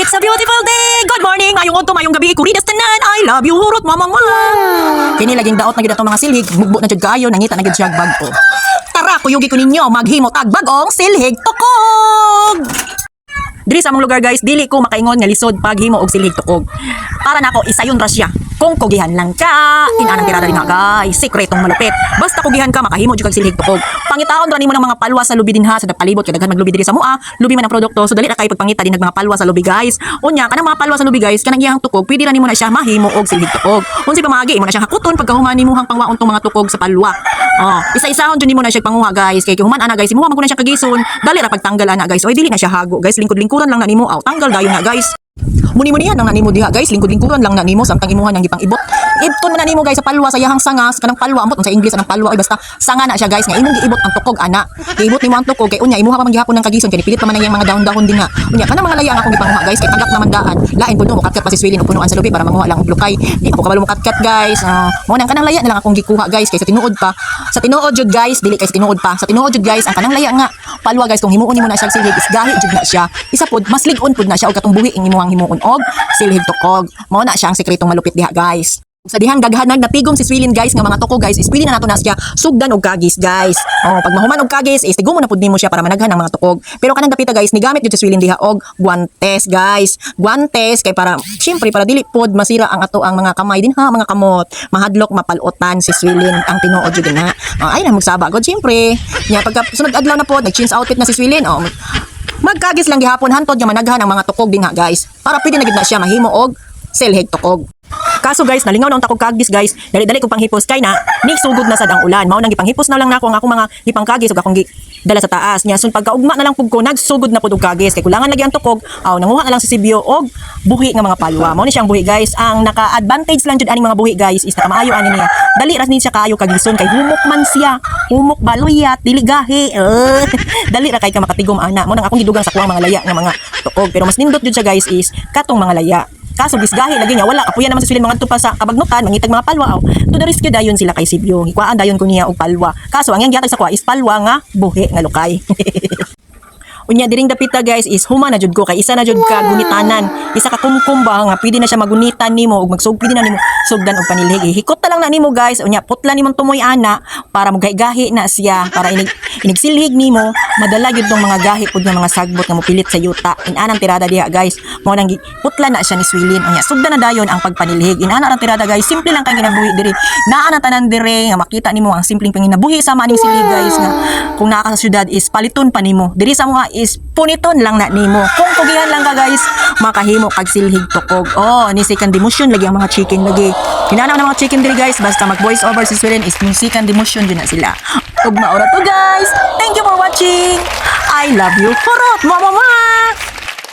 It's a beautiful day! Good morning! Ngayong unto, mayong gabi, kuridas tanan! I love you, hurot, mama mo! Kini laging daot na gyud mga silhig, mugbo na jud kaayo, nangita na gyud siya bago. Tara, kuyugi ko ninyo, maghimo tag bagong silhig tukog! Diri sa among lugar guys, dili ko makaingon nga lisod paghimo og silhig tukog. Para nako isayon ra siya. Kung kugihan lang ka, inanang tirada rin nga guys, sikretong malupit. Basta kugihan ka makahimo jud kag silhig tukog. Pangitaon ra nimo ng mga palwa sa lubi dinha sa palibot kay daghan maglubi diri sa mua, lubi man ang produkto so dali ra kay pagpangita din ng mga palwa sa lubi guys. Unya kanang mga palwa sa lubi guys, kanang iyang tukog, pwede ra nimo na siya mahimo og silhig tukog. Unsi pamagi imo na siya hakuton pagkahuman nimo hang pangwaon tong mga tukog sa palwa. Oh, isa-isahon jud nimo na siya panguha guys kay human ana guys, imuha man ko na siya kagison, dali ra pagtanggal ana guys. Oy dili na siya hago guys, lingkod-lingkuran lang na nimo aw tanggal dayon na guys. Muni-muni yan ang nanimo diha guys, lingkod-lingkuran lang na nimo samtang imuha nang gipang ibot. Ibton man na nimo guys sa palwa sa yahang sanga, sa kanang palwa ambot sa English anang palwa ay basta sanga na siya guys nga imong giibot ang tukog ana. Giibot nimo ang tukog kay unya imuha pa man gihapon ng kagison kay pilit pa man na yang mga dahon-dahon din nga. Unya kanang mga laya nga akong gipanguha guys kay tagak naman daan. Lain pud mo katkat pa si Swilin punuan sa lubi para manguha lang og lukay. Di ko kabalo mo katkat guys. Uh, mo nang kanang laya na lang akong gikuha guys kay sa tinuod pa. Sa tinuod jud guys, dili kay sa tinuod pa. Sa tinuod jud guys ang kanang laya nga palwa guys kung himuon nimo na siya silhig is gahi jud na siya. Isa pud mas ligon pud na siya og katong buhi ing imuhang himuon og silhig tukog. Mao na siya ang sikretong malupit diha guys. Sa dihan gaghanag natigom si Swilin guys nga mga toko guys is pili na nato na siya sugdan og kagis guys. Oh, pag mahuman og kagis is tigom na pud nimo siya para managhan ang mga tukog. Pero kanang dapita guys ni gamit jud si Swilin diha og guantes guys. Guantes kay para syempre para dili pod masira ang ato ang mga kamay din ha mga kamot. Mahadlok mapalutan si Swilin ang tinuod jud na. Oh, ay na magsaba god syempre. Nya pagka sunod adlaw na pod nag-change outfit na si Swilin. Oh, magkagis lang gihapon hantod nga managhan ang mga tukog din ha guys. Para pwede na gid na siya mahimo og selheg tukog. Kaso guys, nalingaw na ang takog kagis guys. Dali-dali kong panghipos kay na ni sugod na sad ang ulan. Mao nang gipanghipos na lang nako ang akong mga gipangkagis ug akong gi dala sa taas. Nya sun pagkaugma na lang pug ko nagsugod na pud og kagis kay kulangan lagi ang tukog. Aw nanguha na lang si Sibyo og buhi nga mga palwa. Mao ni siyang buhi guys. Ang naka-advantage lang jud aning mga buhi guys is nakamaayo ani niya. Dali ra ni siya kaayo kagison kay humok man siya. Humok baluyat, dili gahi. Eh, dali ra kay ka makatigom ana. Mo nang akong gidugang sa kuwang mga laya nga mga tukog. Pero mas nindot jud siya guys is katong mga laya. Kaso gisgahi lagi niya wala kapuyan naman sa silin mga tupa sa kabagnutan mangitag mga palwa aw. To the risk dayon sila kay Sibyo. Hikwaan dayon ko niya og palwa. Kaso ang yang gihatag sa kuha is palwa nga buhi nga lukay. Unya diring dapita guys is huma na jud ko kay isa na jud ka gunitanan. Isa ka kumkum ba nga pwede na siya magunitan nimo ug magsug pwede na nimo sugdan og panilhig. Hikot ta lang na nimo guys. Unya putla nimong tumoy ana para magahi na siya para inig inigsilhig nimo madala gyud tong mga gahi pud nga mga sagbot nga mopilit sa yuta. Inanang tirada diha guys. Mao nang putla na siya ni Swilin. Unya sugdan na dayon ang pagpanilhig. Inana ra tirada guys. Simple lang kay ginabuhi diri. Naa na tanan dire nga makita nimo ang simpleng panginabuhi sama ning silhig guys nga kung naa ka sa syudad is paliton pa nimo. Diri sa mga is puniton lang na nimo. Kung kugihan lang ka guys, makahimo kag silhig tukog. Oh, ni second demotion lagi ang mga chicken lagi. Kinana ng mga chicken diri guys, basta mag voice over si Sweden is ni second demotion din na sila. Ug maura to guys. Thank you for watching. I love you. Kurot, mama